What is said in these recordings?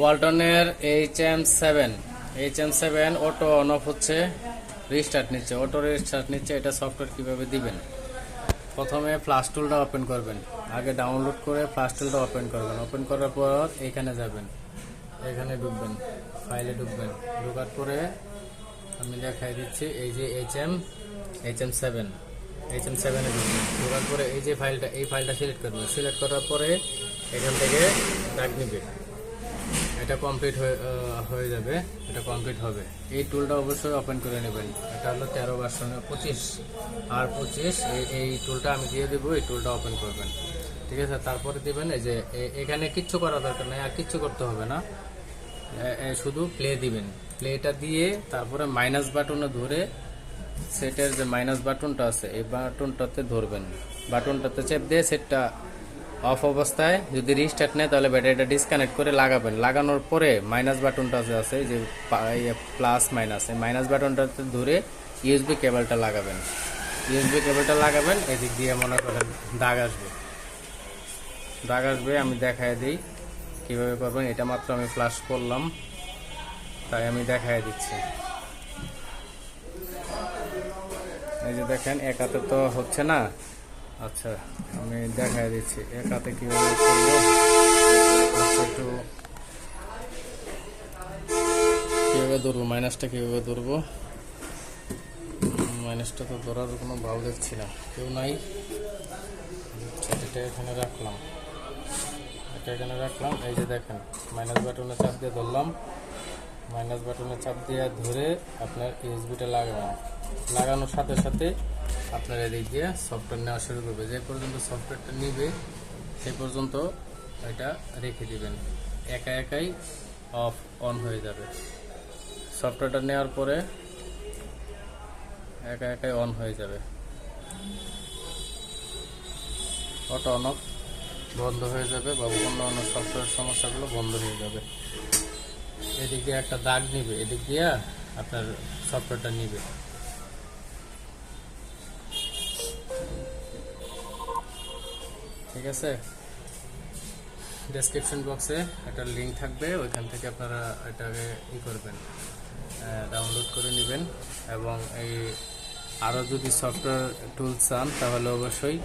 ওয়ালটনের H M seven, H M seven auto on off হচ্ছে restart নিচ্ছে। Auto restart নিচ্ছে, এটা সফটওয়্যার কীভাবে দিবেন? প্রথমে ফ্লাশ টুলটা ওপেন করবেন। আগে ডাউনলোড করে ফ্লাশ টুলটা ওপেন করবেন। ওপেন করার পর এখানে যাবেন। এখানে ঢুকবেন ফাইলে ঢুকবেন। ঢোকার পরে আমি দেখাই দিচ্ছি, এই যে H M H M seven, H M সেভেনে ঢুকবেন। ঢোকার পরে এই যে ফাইলটা এই ফাইলটা সিলেক্ট করবেন। সিলেক্ট করার পরে এখান থেকে ডাক নিবে। এটা কমপ্লিট হয়ে যাবে, এটা কমপ্লিট হবে। এই টুলটা অবশ্যই ওপেন করে নেবেন। এটা হলো তেরো ভার্সন পঁচিশ। আর পঁচিশ, এই টুলটা আমি দিয়ে দেবো, এই টুলটা ওপেন করবেন। ঠিক আছে? তারপরে দিবেন এই যে এখানে কিচ্ছু করা দরকার নেই, আর কিচ্ছু করতে হবে না। শুধু প্লে দিবেন। প্লেটা দিয়ে তারপরে মাইনাস বাটনে ধরে সেটের যে মাইনাস বাটনটা আছে, এই বাটনটাতে ধরবেন। বাটনটাতে চেপ দিয়ে সেটটা অফ অবস্থায় যদি রিস্টার্ট নেয়, তাহলে ব্যাটারিটা ডিসকানেক্ট করে লাগাবেন। লাগানোর পরে মাইনাস বাটনটা যে আছে যে প্লাস মাইনাস মাইনাস বাটনটাতে ধরে ইউএসবি কেবলটা লাগাবেন। ইউএসবি কেবলটা লাগাবেন, এদিক দিয়ে মনে করেন দাগ আসবে। দাগ আসবে, আমি দেখায় দিই কীভাবে করবেন। এটা মাত্র আমি ফ্লাশ করলাম, তাই আমি দেখায় দিচ্ছি। এই যে দেখেন, এক হাতে তো হচ্ছে না। আচ্ছা। আমি দেখায় দিচ্ছি এক হাতে কীভাবে করব একটু কীভাবে ধরবো? মাইনাসটা কীভাবে ধরবো? মাইনাসটা তো ধরার কোনো ভাব দেখছি না, কেউ নাই। এটা এখানে রাখলাম। এটা এখানে রাখলাম, এই যে দেখেন মাইনাস বাটনে চাপ দিয়ে ধরলাম। মাইনাস বাটনে চাপ দিয়ে ধরে আপনার ইউএসবিটা লাগাবেন লাগানোর সাথে সাথে আপনার এদিক দিয়ে সফটওয়্যার নেওয়া শুরু করবে। যে পর্যন্ত সফটওয়্যারটা নিবে সেই পর্যন্ত এটা রেখে দিবেন। একা একাই অফ অন হয়ে যাবে। সফটওয়্যারটা নেওয়ার পরে একা একাই অন হয়ে যাবে। অটো অন অফ বন্ধ হয়ে যাবে বা অন্য অন্য সফটওয়্যার সমস্যাগুলো বন্ধ হয়ে যাবে। এদিক দিয়ে একটা দাগ নিবে, এদিক দিয়ে আপনার সফটওয়্যারটা নিবে। ঠিক আছে? ডেসক্রিপশন বক্সে একটা লিঙ্ক থাকবে, ওইখান থেকে আপনারা এটাকে ই করবেন ডাউনলোড করে নেবেন এবং এই আরও যদি সফটওয়্যার টুল চান, তাহলে অবশ্যই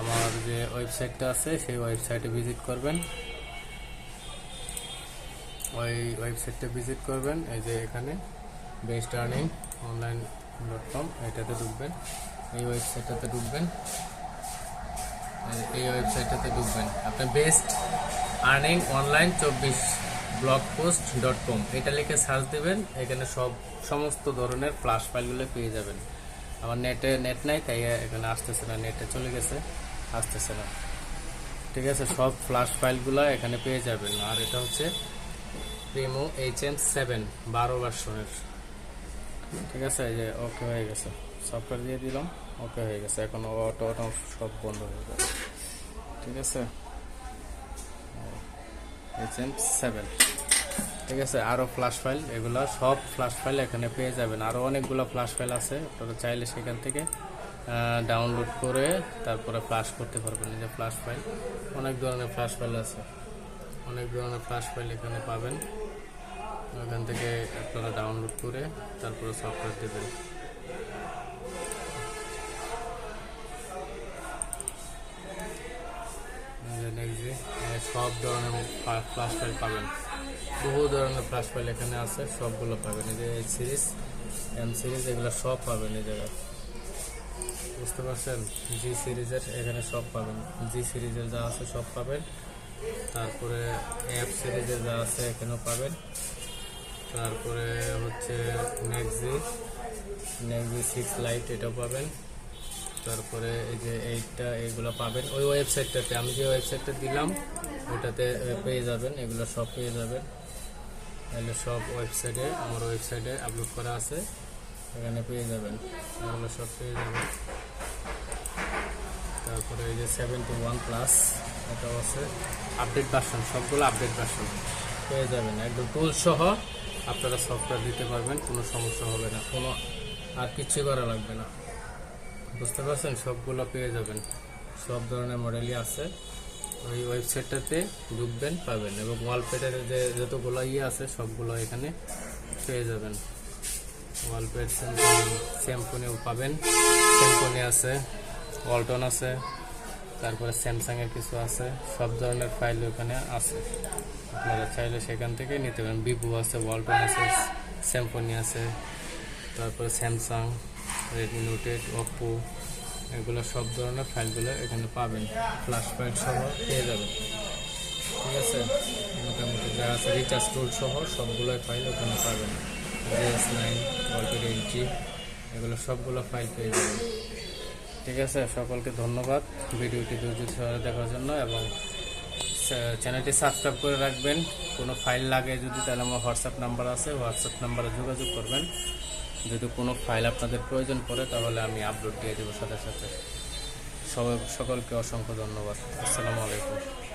আমার যে ওয়েবসাইটটা আছে, সেই ওয়েবসাইটে ভিজিট করবেন। ওই ওয়েবসাইটটা ভিজিট করবেন, এই যে এখানে best earning online dot com এটাতে ঢুকবেন। এই ওয়েবসাইটটাতে ঢুকবেন। এই ওয়েবসাইটটাতে ঢুকবেন। আপনি বেস্ট আর্নিং অনলাইন চব্বিশ ব্লগ পোস্ট ডট কম এটা লিখে সার্চ দেবেন, এখানে সব, সমস্ত ধরনের ফ্লাশ ফাইলগুলো পেয়ে যাবেন। আমার নেটে নেট নাই, তাই এখানে আসতেছে না নেটে চলে গেছে, আসতেছে না। ঠিক আছে, সব ফ্লাশ ফাইলগুলো এখানে পেয়ে যাবেন। আর এটা হচ্ছে প্রিমো এইচ এম সেভেন বারো ভার্সনের ঠিক আছে, এই যে ওকে হয়ে গেছে। সফটওয়্যার দিয়ে দিলাম ওকে হয়ে গেছে। এখন অটো অটো সব বন্ধ হয়ে যাবে ঠিক আছে? এইচ এম সেভেন ঠিক আছে আরও ফ্লাশ ফাইল এগুলো সব ফ্লাশ ফাইল এখানে পেয়ে যাবেন। আরও অনেকগুলো ফ্লাশ ফাইল আছে, আপনারা চাইলে সেখান থেকে ডাউনলোড করে তারপরে ফ্লাশ করতে পারবেন। যে ফ্লাশ ফাইল অনেক ধরনের ফ্লাশ ফাইল আছে। অনেক ধরনের ফ্লাশ ফাইল এখানে পাবেন। ওখান থেকে আপনারা ডাউনলোড করে তারপরে সফটওয়্যার দেবেন। সব ধরনের ফ্লাশ ফাইল পাবেন। বহু ধরনের ফ্লাশ ফাইল এখানে আছে, সবগুলো পাবেন। এই যে সিরিজ এম সিরিজ এগুলো সব পাবেন এই জায়গায়। বুঝতে পারছেন? জি সিরিজের এখানে সব পাবেন। জি সিরিজের যা আছে সব পাবেন। তারপরে এফ সিরিজের যা আছে এখানেও পাবেন। তারপরে হচ্ছে নেক্সি নেক্সি সিক্স লাইট এটাও পাবেন। তারপরে এই যে এইটা এগুলো পাবেন। ওই ওয়েবসাইটটাতে আমি যে ওয়েবসাইটটা দিলাম, ওটাতে পেয়ে যাবেন। এগুলো সব পেয়ে যাবেন। তাহলে সব ওয়েবসাইটে আমার ওয়েবসাইটে আপলোড করা আছে। এখানে পেয়ে যাবেন। এগুলো সব পেয়ে যাবেন। তারপরে এই যে সেভেন্টি ওয়ান প্লাস এটাও আছে। আপডেট ভার্সন সবগুলো আপডেট ভার্সন পেয়ে যাবেন। একদম টুল সহ আপনারা সফটওয়্যার দিতে পারবেন, কোনো সমস্যা হবে না। কোনো আর কিছুই করা লাগবে না। বুঝতে পারছেন? সবগুলো পেয়ে যাবেন। সব ধরনের মডেলই আছে। ওই ওয়েবসাইটটাতে ঢুকবেন, পাবেন এবং ওয়ালপেটের যে যতগুলো ইয়ে আছে, সবগুলো এখানে পেয়ে যাবেন। ওয়ালপেট স্যাম্পনিও পাবেন। স্যাম্পনি আছে ওয়ালটন আছে, তারপরে স্যামসাংয়ের কিছু আছে, সব ধরনের ফাইল ওখানে আছে। আপনারা চাইলে সেখান থেকে নিতে পারেন। ভিভো আছে ওয়ালটন আছে স্যাম্পনি আছে, তারপরে Samsung Redmi Note eight Oppo এগুলো সব ধরনের ফাইলগুলো এখানে পাবেন। ফ্ল্যাশ ফাইল সহ পেয়ে যাবেন। ঠিক আছে? মোটামুটি যা আছে রিচার্জ টুল সহ সবগুলোই ফাইল ওখানে পাবেন। জিএস নাইন ওয়ালপেট এইচজি এগুলো সবগুলো ফাইল পেয়ে যাবেন। ঠিক আছে? সকলকে ধন্যবাদ। ভিডিওটি ধৈর্য দেখার জন্য এবং চ্যানেলটি সাবস্ক্রাইব করে রাখবেন। কোনো ফাইল লাগে যদি, তাহলে আমার হোয়াটসঅ্যাপ নাম্বার আছে হোয়াটসঅ্যাপ নাম্বারে যোগাযোগ করবেন। যদি কোনো ফাইল আপনাদের প্রয়োজন পড়ে, তাহলে আমি আপলোড দিয়ে দেবো সাথে সাথে। সকলকে অসংখ্য ধন্যবাদ। আসসালামু আলাইকুম।